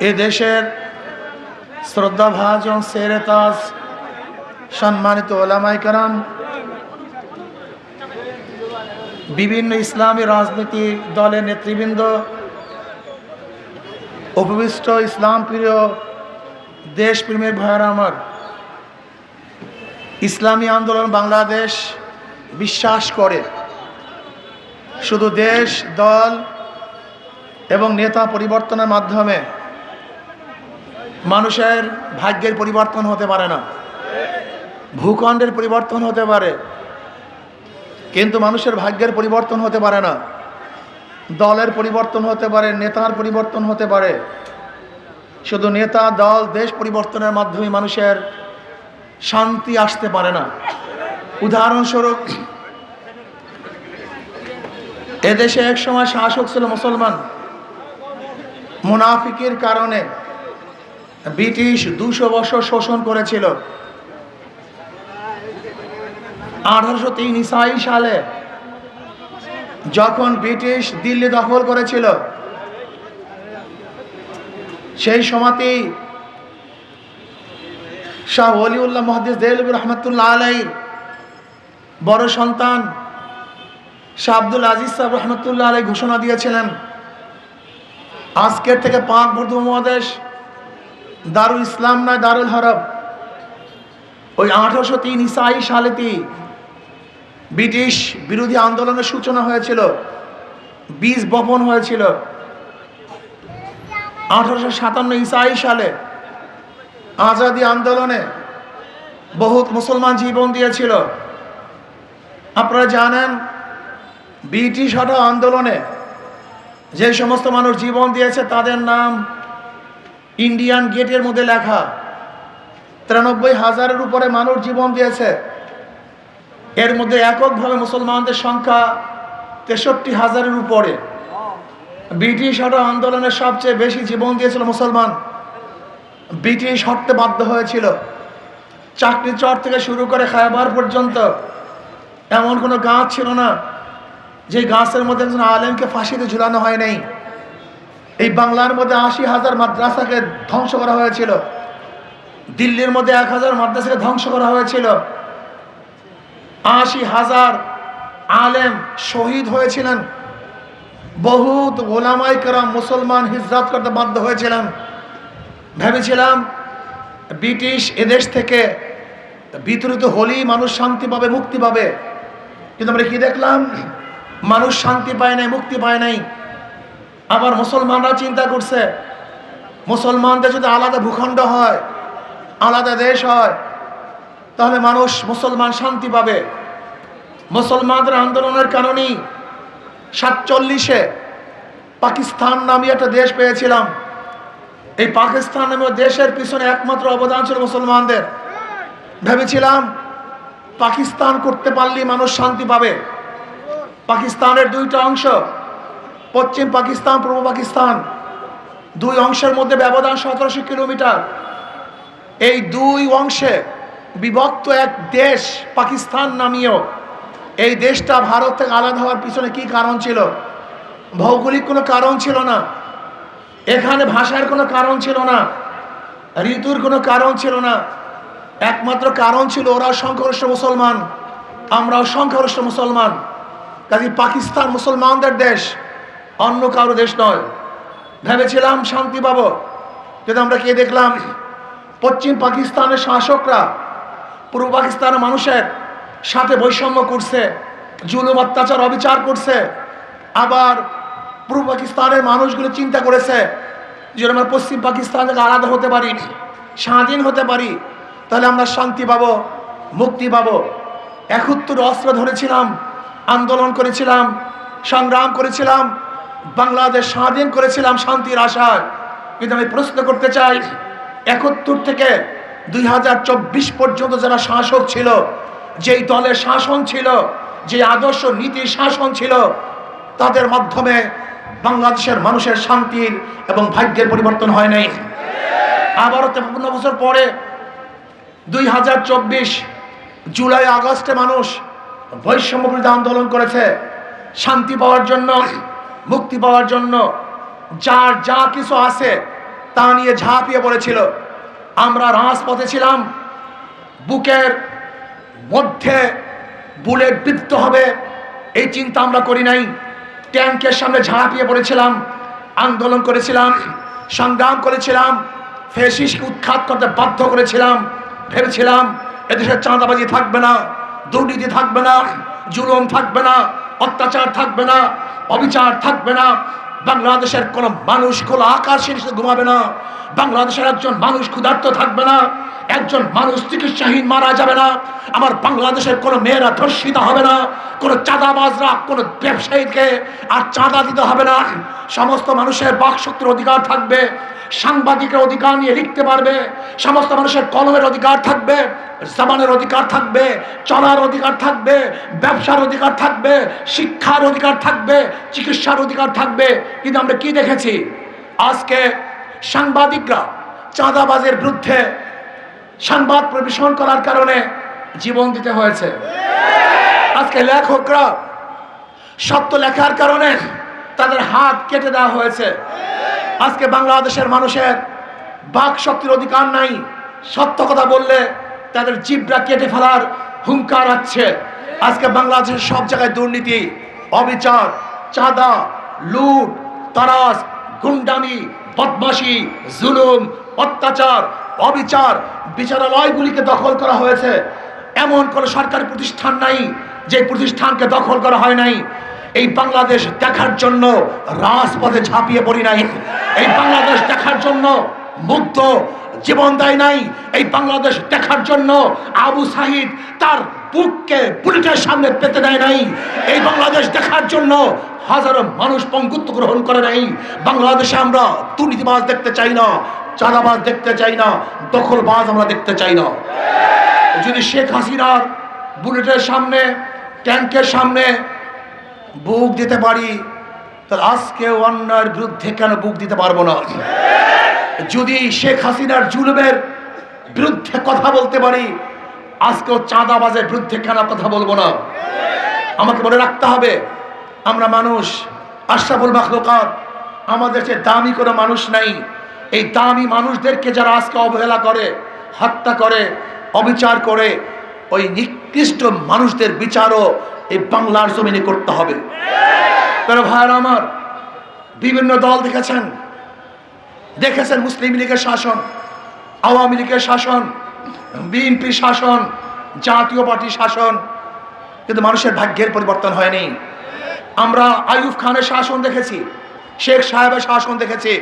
এ দেশের শ্রদ্ধাভাজন সেরে তাজ সম্মানিত ওলামাই কারাম বিভিন্ন ইসলামী রাজনীতি দলের নেতৃবৃন্দ উপবিষ্ট ইসলাম প্রিয় দেশপ্রেমের ভয়ার আমার, ইসলামী আন্দোলন বাংলাদেশ বিশ্বাস করে। শুধু দেশ, দল এবং নেতা পরিবর্তনের মাধ্যমে মানুষের ভাগ্যের পরিবর্তন হতে পারে না। ভূখণ্ডের পরিবর্তন হতে পারে। কিন্তু মানুষের ভাগ্যের পরিবর্তন হতে পারে না। দলের পরিবর্তন হতে পারে, নেতার পরিবর্তন হতে পারে। শুধু নেতা, দল, দেশ পরিবর্তনের মাধ্যমে মানুষের শান্তি আসতে পারে না। উদাহরণস্বরূপ, এদেশে এক সময় শাসক ছিল মুসলমান। মুনাফিকের কারণে ব্রিটিশ দুশো বছর শোষণ করেছিল। আঠারোশো তিন ইসাই সালে যখন ব্রিটিশ দিল্লি দখল করেছিল, সেই সময়তেই শাহ ওলিউল্লাহ মহাদিস দেলবুর রহমতুল্লাহ আলাইর বড় সন্তান শাহ আব্দুল আজিজ সাহেব রহমতুল্লাহ আলাই ঘোষণা দিয়েছিলেন, আজকের থেকে পাক বর্ধ মহাদেশ দারুল ইসলাম নয় দারুল হরব ওই আঠারোশো তিন ইসাই সালেতেই ব্রিটিশ বিরোধী আন্দোলনের সূচনা হয়েছিল, বীজ বপন হয়েছিল। আঠারোশো সাতান্ন ইসাই সালে আজাদি আন্দোলনে বহুত মুসলমান জীবন দিয়েছিল। আপনারা জানেন, ব্রিটিশ হটা আন্দোলনে যে সমস্ত মানুষ জীবন দিয়েছে, তাদের নাম ইন্ডিয়ান গেটের মধ্যে লেখা, তিরানব্বই হাজারের উপরে মানুষ জীবন দিয়েছে। এর মধ্যে এককভাবে মুসলমানদের সংখ্যা তেষট্টি হাজারের উপরে। ব্রিটিশ হটা আন্দোলনের সবচেয়ে বেশি জীবন দিয়েছিল মুসলমান। ব্রিটিশ হটতে বাধ্য হয়েছিল। চাকরি চর থেকে শুরু করে খায়বার পর্যন্ত। এমন কোনো গাছ ছিল না, যে গাছের মধ্যে একজন আলেমকে ফাঁসিতে ঝুলানো হয় নাই। এই বাংলার মধ্যে আশি হাজার মাদ্রাসাকে ধ্বংস করা হয়েছিল। দিল্লির মধ্যে এক হাজার মাদ্রাসাকে ধ্বংস করা হয়েছিল। আশি হাজার আলেম শহীদ হয়েছিলেন। বহুত ওলামাই কারাম মুসলমান হিজরাত করতে বাধ্য হয়েছিলেন। ভেবেছিলাম ব্রিটিশ এদেশ থেকে বিতরিত হলেই মানুষ শান্তি পাবে, মুক্তি পাবে। কিন্তু আমরা কি দেখলাম? মানুষ শান্তি পায় নাই, মুক্তি পায় নাই। আবার মুসলমানরা চিন্তা করছে, মুসলমানদের যদি আলাদা ভূখণ্ড হয়, আলাদা দেশ হয়, তাহলে মানুষ মুসলমান শান্তি পাবে। মুসলমানদের আন্দোলনের কারণেই সাতচল্লিশে পাকিস্তান নামে একটা দেশ পেয়েছিলাম। এই পাকিস্তান নামে দেশের পিছনে একমাত্র অবদান ছিল মুসলমানদের। ভেবেছিলাম, পাকিস্তান করতে পারলেই মানুষ শান্তি পাবে। পাকিস্তানের দুইটা অংশ পশ্চিম পাকিস্তান, পূর্ব পাকিস্তান, দুই অংশের মধ্যে ব্যবধান সতেরোশো কিলোমিটার। এই দুই অংশে বিভক্ত এক দেশ পাকিস্তান নামীয়। এই দেশটা ভারত থেকে আলাদা হওয়ার পিছনে কি কারণ ছিল? ভৌগোলিক কোনো কারণ ছিল না। এখানে ভাষার কোনো কারণ ছিল না। ঋতুর কোনো কারণ ছিল না। একমাত্র কারণ ছিল ওরাও সংখ্যাগরিষ্ঠ মুসলমান, আমরাও সংখ্যাগরিষ্ঠ মুসলমান। কাজে পাকিস্তান মুসলমানদের দেশ। অন্য কারও দেশ নয়। ভেবেছিলাম শান্তি পাবো। কিন্তু আমরা কে দেখলাম, পশ্চিম পাকিস্তানের শাসকরা, পূর্ব পাকিস্তানের মানুষের সাথে বৈষম্য করছে, জুলুম অত্যাচার, অবিচার করছে। আবার পূর্ব পাকিস্তানের মানুষগুলো চিন্তা করেছে যে আমরা পশ্চিম পাকিস্তান থেকে আলাদা হতে পারি, স্বাধীন হতে পারি, তাহলে আমরা শান্তি পাবো, মুক্তি পাবো। একত্তর অস্ত্র ধরেছিলাম, আন্দোলন করেছিলাম, সংগ্রাম করেছিলাম বাংলাদেশ স্বাধীন করেছিলাম শান্তির আশায়। কিন্তু আমি প্রশ্ন করতে চাই, একাত্তর থেকে দুই হাজার চব্বিশ পর্যন্ত যারা শাসক ছিল, যেই দলের শাসন ছিল যে আদর্শ নীতি শাসন ছিল, তাদের মাধ্যমে বাংলাদেশের মানুষের শান্তির এবং ভাগ্যের পরিবর্তন হয় নাই। আবারও তেপান্ন বছর পরে, দুই হাজার চব্বিশ জুলাই আগস্টে মানুষ বৈষম্য বিরোধী আন্দোলন করেছে। শান্তি পাওয়ার জন্য মুক্তি পাওয়ার জন্য যার যা কিছু আছে তা নিয়ে ঝাঁপিয়ে পড়েছিল। আমরা রাজপথে ছিলাম। বুকের মধ্যে বুলেট বিদ্ধ হবে, এই চিন্তা আমরা করি নাই। ট্যাঙ্কের সামনে ঝাঁপিয়ে পড়েছিলাম, আন্দোলন করেছিলাম, সংগ্রাম করেছিলাম ফেসিসকে উৎখাত করতে বাধ্য করেছিলাম, ভেবেছিলাম, এদেশে চাঁদাবাজি থাকবে না, দুর্নীতি থাকবে না, জুলুম থাকবে না অত্যাচার থাকবে না, অবিচার থাকবে না। বাংলাদেশের কোনো মানুষ খোলা আকাশের ঘুমাবে না। বাংলাদেশের একজন মানুষ ক্ষুধার্ত থাকবে না। একজন মানুষ চিকিৎসাহীন মারা যাবে না। আমার বাংলাদেশের কোনো মেয়েরা ধর্ষিত হবে না, কোনো চাঁদাবাজরা, কোনো ব্যবসায়ীকে আর চাঁদা দিতে হবে না। সমস্ত মানুষের বাকশক্তির অধিকার থাকবে, সাংবাদিকের অধিকার নিয়ে লিখতে পারবে, সমস্ত মানুষের কলমের অধিকার থাকবে জামানের অধিকার থাকবে, চলার অধিকার থাকবে, ব্যবসার অধিকার থাকবে, শিক্ষার অধিকার থাকবে, চিকিৎসার অধিকার থাকবে। কিন্তু আমরা কি দেখেছি? আজকে সাংবাদিকরা চাঁদাবাজের বিরুদ্ধে সংবাদ পরিবেশন করার কারণে জীবন দিতে হয়েছে। আজকে লেখকরা সত্য লেখার কারণে তাদের হাত কেটে দেওয়া হয়েছে। আজকে বাংলাদেশের মানুষের বাক শক্তির অধিকার নাই, সত্য কথা বললে তাদের জিভটা কেটে ফেলার হুঙ্কার আছে। আজকে বাংলাদেশের সব জায়গায় দুর্নীতি, অবিচার, চাঁদা, লুট, তারাস, গুন্ডামি, বদমাশি, জুলুম, অত্যাচার অবিচার বিচারালয়গুলিকে দখল করা হয়েছে। এমন কোনো সরকারি প্রতিষ্ঠান নাই যে প্রতিষ্ঠানকে দখল করা হয় নাই। এই বাংলাদেশ দেখার জন্য রাজপথে ঝাঁপিয়ে পড়ি নাই। এই বাংলাদেশ দেখার জন্য মুগ্ধ জীবন দেয় নাই। এই বাংলাদেশ দেখার জন্য আবু সাহিদ তার বুককে পুলিশের সামনে পেতে দেয় নাই। এই বাংলাদেশ দেখার জন্য হাজারো মানুষ পঙ্গুত্ব গ্রহণ করে নাই। বাংলাদেশে আমরা দুর্নীতিবাজ দেখতে চাই না। চাঁদাবাজ দেখতে চাই না, দখলবাজ আমরা দেখতে চাই না। যদি শেখ হাসিনার বুলেটের সামনে, ট্যাঙ্কের সামনে বুক দিতে পারি, তাহলে আজকে অন্যায়ের বিরুদ্ধে কেন বুক দিতে পারব না? যদি শেখ হাসিনার জুলুমের বিরুদ্ধে কথা বলতে পারি, আজকেও চাঁদাবাজের বিরুদ্ধে কেন কথা বলব না? আমাকে মনে রাখতে হবে, আমরা মানুষ, আশরাফুল মাখলুকাত, আমাদের সে দামি কোনো মানুষ নাই। এই দামি মানুষদেরকে যারা আজকে অবহেলা করে, হত্যা করে, অবিচার করে, ওই নিকৃষ্ট মানুষদের বিচারও এই বাংলার জমিনে করতে হবে। তারা ভাইয়ার আমার, বিভিন্ন দল দেখেছেন? দেখেছেন মুসলিম লীগের শাসন, আওয়ামী লীগের শাসন বিএনপি শাসন, জাতীয় পার্টির শাসন, কিন্তু মানুষের ভাগ্যের পরিবর্তন হয়নি। আমরা আইয়ুব খানের শাসন দেখেছি, শেখ সাহেবের শাসন দেখেছি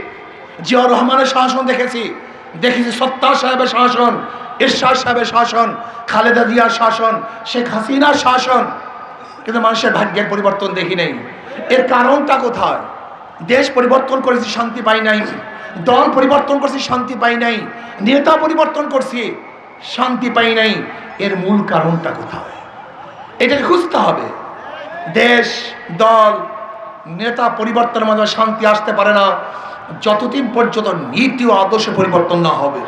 জিয়াউর রহমানের শাসন দেখেছি। দেখেছি সত্তার সাহেবের শাসন ইরশাদ সাহেবের শাসন, খালেদা জিয়ার শাসন, শেখ হাসিনার শাসন। কিন্তু মানুষের ভাগ্যের পরিবর্তন দেখি নেই। এর কারণটা কোথায়? দেশ পরিবর্তন করেছি, শান্তি পাই নাই। দল পরিবর্তন করছি, শান্তি পাই নাই। নেতা পরিবর্তন করছি, শান্তি পাই নাই। এর মূল কারণটা কোথায়? এটাকে খুঁজতে হবে। দেশ, দল, নেতা পরিবর্তনের মাধ্যমে শান্তি আসতে পারে না। যতদিন পর্যন্ত নীতি ও আদর্শ পরিবর্তন না হবে।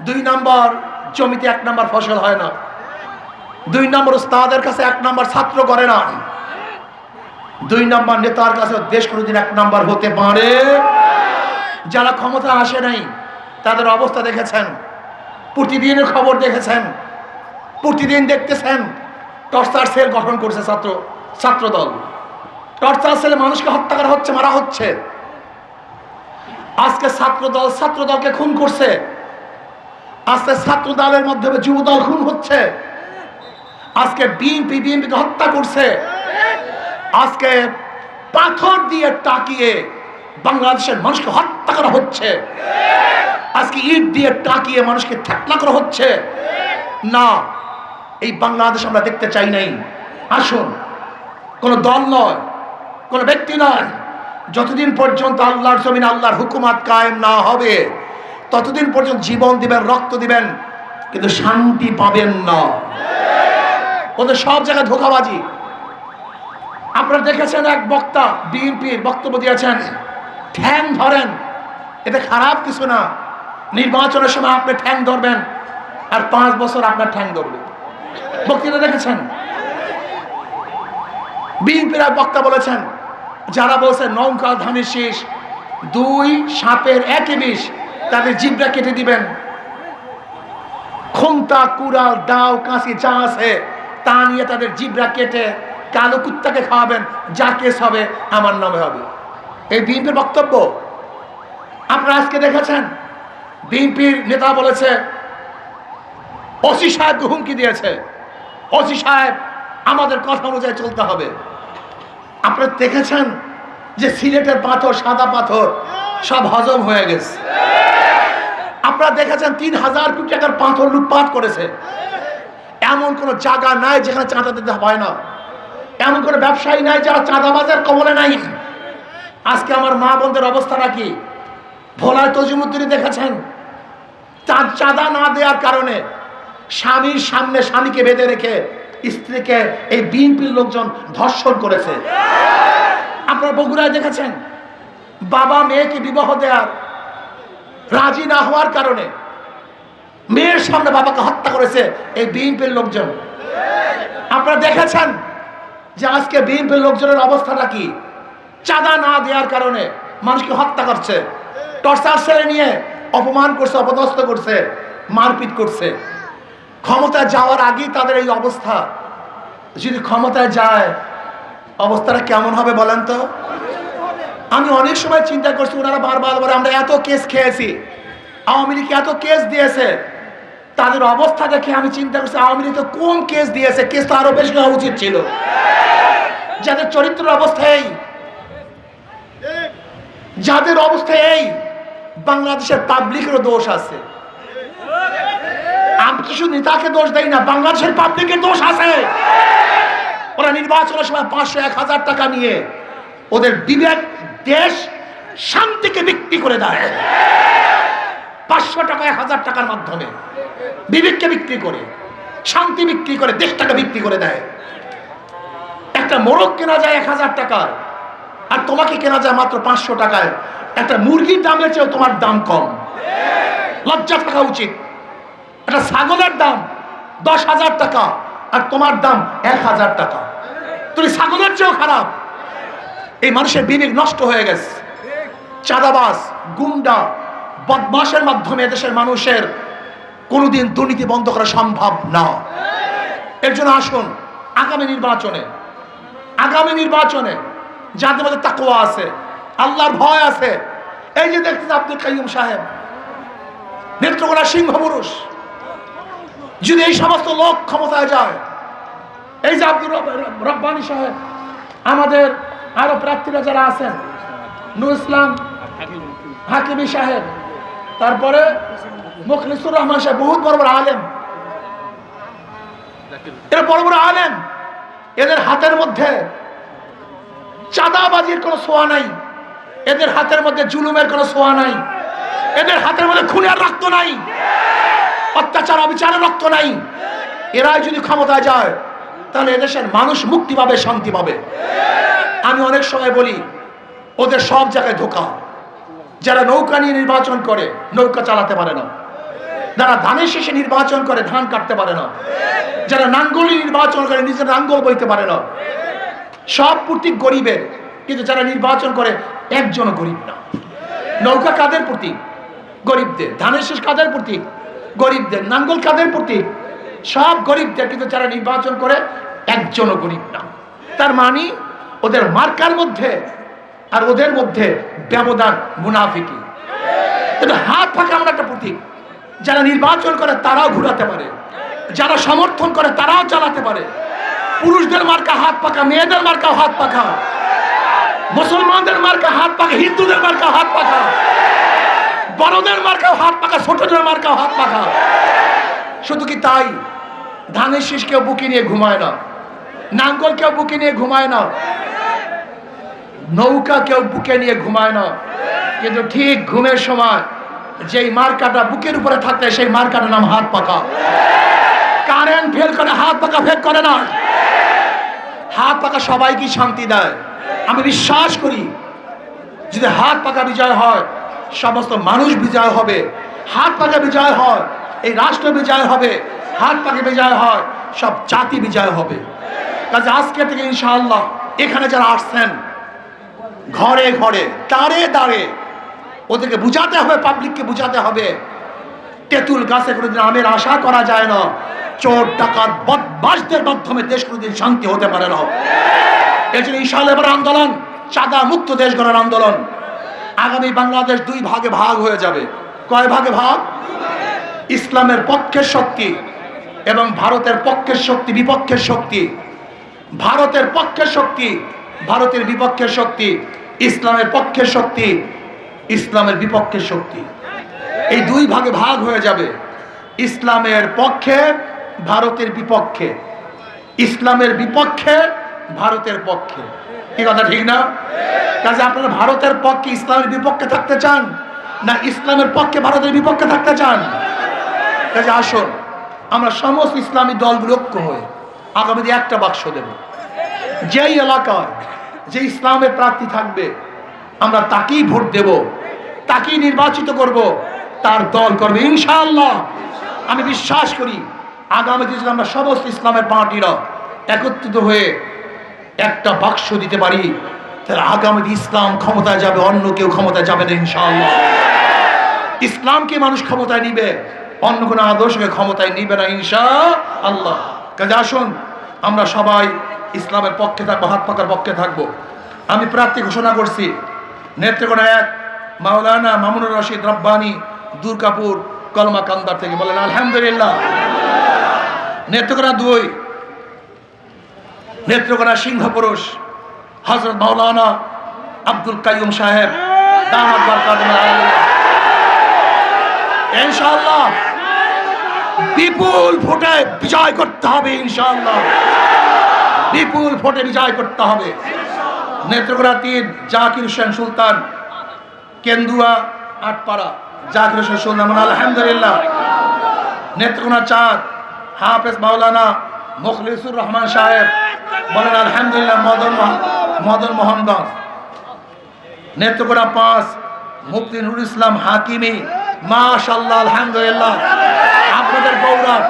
দুই নাম্বার, জমিতে এক নাম্বার ফসল হয় না। দুই নম্বর উস্তাদের কাছে এক নাম্বার ছাত্র করে না। দুই নাম্বার নেতার কাছে দেশ কোনোদিন এক নাম্বার হতে পারে। যারা ক্ষমতা আসে নাই, তাদের অবস্থা দেখেছেন। প্রতিদিনের খবর দেখেছেন। প্রতিদিন দেখতেছেন। টর্চার সেল গঠন করছে ছাত্র, ছাত্রদল। টর্চার সেলে মানুষকে হত্যা করা হচ্ছে, মারা হচ্ছে। আজকে ছাত্র দল ছাত্র দলকে খুন করছে। আজকে ছাত্র দলের মাধ্যমে যুব দল খুন হচ্ছে। আজকে বিএনপি, বিএনপিকে হত্যা করছে। আজকে পাথর দিয়ে টাকিয়ে বাংলাদেশের মানুষকে হত্যা করা হচ্ছে। আজকে ইট দিয়ে টাকিয়ে মানুষকে থাকলা করা হচ্ছে। না, এই বাংলাদেশ আমরা দেখতে চাই নাই। আসুন, কোন দল নয়, কোন ব্যক্তি নয়। যতদিন পর্যন্ত আল্লাহর জমিন আল্লাহর হুকুমাত কায়েম না হবে, ততদিন পর্যন্ত জীবন দিবেন, রক্ত দিবেন, কিন্তু শান্তি পাবেন না। ওদের সব জায়গায় ধোকাবাজি। আপনারা দেখেছেন এক বক্তা বিএনপির বক্তব্য দিয়েছেন, ঠ্যাং ধরেন। এটা খারাপ কিছু না। নির্বাচনের সময় আপনি ঠ্যাং ধরবেন, আর পাঁচ বছর আপনার ঠ্যাং ধরবে। বক্তৃতা দেখেছেন? বিএনপির এক বক্তা বলেছেন যারা বলছে নৌকা ধানের শীষ, দুই সাপের একই বিষ, তাদের জিব্রা কেটে দিবেন। খুন্তা, কুড়াল দাও কাঁচি যা আছে, তা নিয়ে তাদের জিব্রা কেটে কালো কুত্তাকে খাওয়াবেন, যা কেস হবে, আমার নামে হবে। এই বিএনপির বক্তব্য, আপনারা আজকে দেখেছেন? বিএনপির নেতা বলেছে, ওসি সাহেবকে হুমকি দিয়েছে। ওসি সাহেব, আমাদের কথা অনুযায়ী চলতে হবে। আপনারা দেখেছেন যে সিলেটের পাথর, সাদা পাথর, সব হজম হয়ে গেছে। আপনারা দেখেছেন তিন হাজার কোটি টাকার পাথর লুটপাট করেছে। এমন কোনো জায়গা নাই যেখানে চাঁদা দিতে হয় না। এমন কোনো ব্যবসায়ী নাই যারা চাঁদাবাজের কবলে নাই। আজকে আমার মা বোনদের অবস্থাটা কি ভোলায় তজিমুদ্দিনী দেখেছেন? চাঁদা না দেওয়ার কারণে স্বামীর সামনে স্বামীকে বেঁধে রেখে স্ত্রীকে এই বিএনপির লোকজন ধর্ষণ করেছে। আপনারা বগুড়ায় দেখেছেন, বাবা মেয়েকে বিবাহ দেওয়ার রাজি না হওয়ার কারণে মেয়ের সামনে বাবাকে হত্যা করেছে এই বিএনপির লোকজন। আপনারা দেখেছেন যে আজকে বিএনপির লোকজনের অবস্থাটা কি? চাঁদা না দেওয়ার কারণে মানুষকে হত্যা করছে, টর্চার সেরে নিয়ে অপমান করছে, অপদস্থ করছে, মারপিট করছে। ক্ষমতায় যাওয়ার আগেই তাদের এই অবস্থা। যদি ক্ষমতায় যায়, অবস্থাটা কেমন হবে বলেন তো? আমি অনেক সময় চিন্তা করছি, ওনারা বারবার বলে, আমরা এত কেস খেয়েছি, আওয়ামী লীগ এত কেস দিয়েছে। তাদের অবস্থা দেখে আমি চিন্তা করছি, আওয়ামী লীগ তো কম কেস দিয়েছে? কেস তো আরও বেশি হওয়া উচিত ছিল। যাদের চরিত্রের অবস্থা এই, যাদের অবস্থা এই, বাংলাদেশের পাবলিকেরও দোষ আছে। আমি কিছু নেতাকে দোষ দেয় না, বাংলাদেশের পাবলিকের দোষ আছে। ওরা নির্বাচনের সময় পাঁচশো এক হাজার টাকা নিয়ে ওদের বিবেক, দেশ শান্তিকে বিক্রি করে দেয়। পাঁচশো টাকা, এক হাজার টাকার মাধ্যমে বিবেককে বিক্রি করে, শান্তি বিক্রি করে, দেশটাকে বিক্রি করে দেয়। একটা মোরগ কেনা যায় এক হাজার টাকার আর তোমাকে কেনা যায় মাত্র পাঁচশো টাকায়। একটা মুরগির দামের চেয়েও তোমার দাম কম। লজ্জা থাকা উচিত। একটা ছাগলের দাম। দশ হাজার টাকা আর তোমার দাম এক হাজার টাকা। তুমি ছাগলের চেয়েও খারাপ। এই মানুষের বিবেক নষ্ট হয়ে গেছে। চাঁদাবাস গুন্ডা বদমাসের মাধ্যমে দেশের মানুষের কোনোদিন দুর্নীতি বন্ধ করা সম্ভব না। এর জন্য আসুন, আগামী নির্বাচনে আগামী নির্বাচনে যাদের মধ্যে তাকোয়া আছে, আল্লাহর ভয় আছে, এই যে দেখছেন আব্দুল কাইম সাহেব, নেত্রকোনা সিংহ পুরুষ যদি এই সমস্ত লোক ক্ষমতায় যায়, এই যে আব্দুল রব- রব্বানী সাহেব, আমাদের আরও প্রার্থীরা যারা আছেন নুর ইসলাম, হাকিমি সাহেব, তারপরে মুখলিসুর রহমান সাহেব, বহুত বড় বড় আলেম। এরা বড় বড় আলেম। এদের হাতের মধ্যে চাঁদাবাজির কোনো ছোঁয়া নাই। এদের হাতের মধ্যে জুলুমের কোনো ছোঁয়া নাই। এদের হাতের মধ্যে খুনের রক্ত নাই। অত্যাচার অবিচারের রক্ত নাই। এরাই যদি ক্ষমতায় যায়, তাহলে এদেশের মানুষ মুক্তি পাবে, শান্তি পাবে। আমি অনেক সময় বলি, ওদের সব জায়গায় ধোকা। যারা নৌকা নিয়ে নির্বাচন করে, নৌকা চালাতে পারে না। যারা ধানের শেষে নির্বাচন করে, ধান কাটতে পারে না। যারা নাঙ্গলি নির্বাচন করে, নিজের নাঙ্গল বইতে পারে না। সব প্রতীক গরিবের, কিন্তু যারা নির্বাচন করে একজনও গরিব না। নৌকা কাদের প্রতীক? গরিবদের। ধানের শেষ কাদের প্রতীক? গরিবদের, নাঙ্গল কাদের প্রতীক সব গরিবদের, কিন্তু যারা নির্বাচন করে, একজনও গরিব না। তার মানে ওদের মার্কার মধ্যে আর ওদের মধ্যে ব্যবধান মুনাফিকি। হাত ফাঁকা আমরা একটা প্রতীক। যারা নির্বাচন করে, তারাও ঘুরাতে পারে। যারা সমর্থন করে, তারাও চালাতে পারে। পুরুষদের মার্কা হাত পাকা মেয়েদের মার্কা হাত পাকা মুসলমানদের মার্কা হাত পাকা হিন্দুদের মার্কা হাত পাকা বড়দের মার্কাও হাত পাকা, ছোটদের মার্কাও হাত পাকা। শুধু কি তাই? ধানের শীষ কেউ বুকে নিয়ে ঘুমায় না। নাঙ্গল কেউ বুকে নিয়ে ঘুমায় না। নৌকা কেউ বুকে নিয়ে ঘুমায় না। কিন্তু ঠিক ঘুমের সময় যেই মার্কাটা বুকের উপরে থাকতে সেই মার্কাটার নাম হাত পাকা। কারেন্ট ফেল করে, হাত পাকা ফেল করে না। হাত পাকা সবাইকে শান্তি দেয়। আমি বিশ্বাস করি, যদি হাত পাকা বিজয় হয় সমস্ত মানুষ বিজয় হবে। হাত পাকে বিজয় হয়, এই রাষ্ট্র বিজয় হবে, হাত পাকে বিজয় হয়, সব জাতি বিজয় হবে। কাজে আজকে থেকে ইনশাআল্লাহ এখানে যারা আসছেন, ঘরে ঘরে দাঁড়ে দাঁড়ে ওদেরকে বুঝাতে হবে পাবলিককে বুঝাতে হবে। তেঁতুল গাছে কোনোদিন আমের আশা করা যায় না। চোর, ডাকাত বদমাসদের মাধ্যমে দেশ কোনোদিন শান্তি হতে পারে না। এই জন্য ইশাল এবার আন্দোলন, চাঁদা মুক্ত দেশ গড়ার আন্দোলন। আগামী বাংলাদেশ দুই ভাগে ভাগ হয়ে যাবে। কয় ভাগে ভাগ? ইসলামের পক্ষের শক্তি এবং ভারতের পক্ষের শক্তি, বিপক্ষের শক্তি। ভারতের পক্ষের শক্তি, ভারতের বিপক্ষের শক্তি। ইসলামের পক্ষের শক্তি, ইসলামের বিপক্ষের শক্তি। এই দুই ভাগে ভাগ হয়ে যাবে। ইসলামের পক্ষে, ভারতের বিপক্ষে। ইসলামের বিপক্ষে, ভারতের পক্ষে। কি কথা, ঠিক না? কাজে আপনারা ভারতের পক্ষে ইসলামের বিপক্ষে থাকতে চান না ইসলামের পক্ষে ভারতের বিপক্ষে থাকতে চান? কাজে আসুন, আমরা সমস্ত ইসলামী দলগুলো ঐক্য হয়ে আগামী একটা বাক্স দেব। যেই এলাকায় যে ইসলামের প্রার্থী থাকবে, আমরা তাকেই ভোট দেব, তাকেই নির্বাচিত করব, তার দল করবে, ইনশাআল্লাহ। আমি বিশ্বাস করি আগামী দিনে আমরা সমস্ত ইসলামের পার্টিরা একত্রিত হয়ে একটা বাক্স দিতে পারি, তাহলে আগামী ইসলাম ক্ষমতায় যাবে, অন্য কেউ ক্ষমতায় যাবে না ইনশাআল্লাহ। ইসলামকে মানুষ ক্ষমতায় নিবে, অন্য কোনো আদর্শকে ক্ষমতায় নিবে না ইনশা আল্লাহ কাজে আসুন, আমরা সবাই ইসলামের পক্ষে থাকব, হাত পাকার পক্ষে থাকব। আমি প্রার্থী ঘোষণা করছি, নেত্রকোনা এক, মাওলানা মামুনুর রশিদ রব্বানি, দুর্গাপুর কলমা কান্দার থেকে বলেন, আলহামদুলিল্লাহ। নেত্রকোনা দুই নেত্রকোনা সিংহ পুরুষ হজরত মাওলানা আব্দুল কাইয়ুম সাহেব, দামাত ইনশাআল্লাহ বিপুল ভোটে বিজয় করতে হবে, ইনশাআল্লাহ। বিপুল ভোটে বিজয় করতে হবে। নেত্রকোনা তিন, জাকির হোসেন সুলতান, কেন্দুয়া, আটপাড়া। জাকির হোসেন সুলতান আলহামদুলিল্লাহ। নেত্রকোনা চাঁদ হাফেজ মাওলানা মুখলিসুর রহমান সাহেব বলেন, আলহামদুলিল্লাহ, মদন মদন মোহনগঞ্জ। নেত্রকোনা পাঁচ, মুফতি নুরুল ইসলাম হাকিমি। মাশাল্লাহ আলহামদুলিল্লাহ। আপনাদের গৌরব,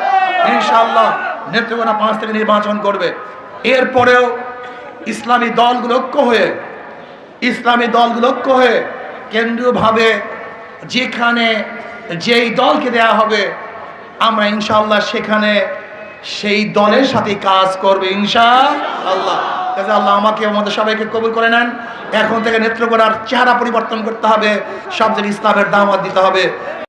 ইনশাআল্লাহ নেত্রকোনা পাঁচ থেকে নির্বাচন করবে। এরপরেও ইসলামী দলগুলো ঐক্য হয়ে, ইসলামী দলগুলো ঐক্য হয়ে কেন্দ্রীয়ভাবে যেখানে যেই দলকে দেয়া হবে, আমরা ইনশাআল্লাহ সেখানে সেই দলের সাথে কাজ করবে ইনশা আল্লাহ আল্লাহ আমাকে আমাদের সবাইকে কবুল করে নেন। এখন থেকে নেত্রকোনার চেহারা পরিবর্তন করতে হবে সব ইসলামের দাওয়াত দিতে হবে।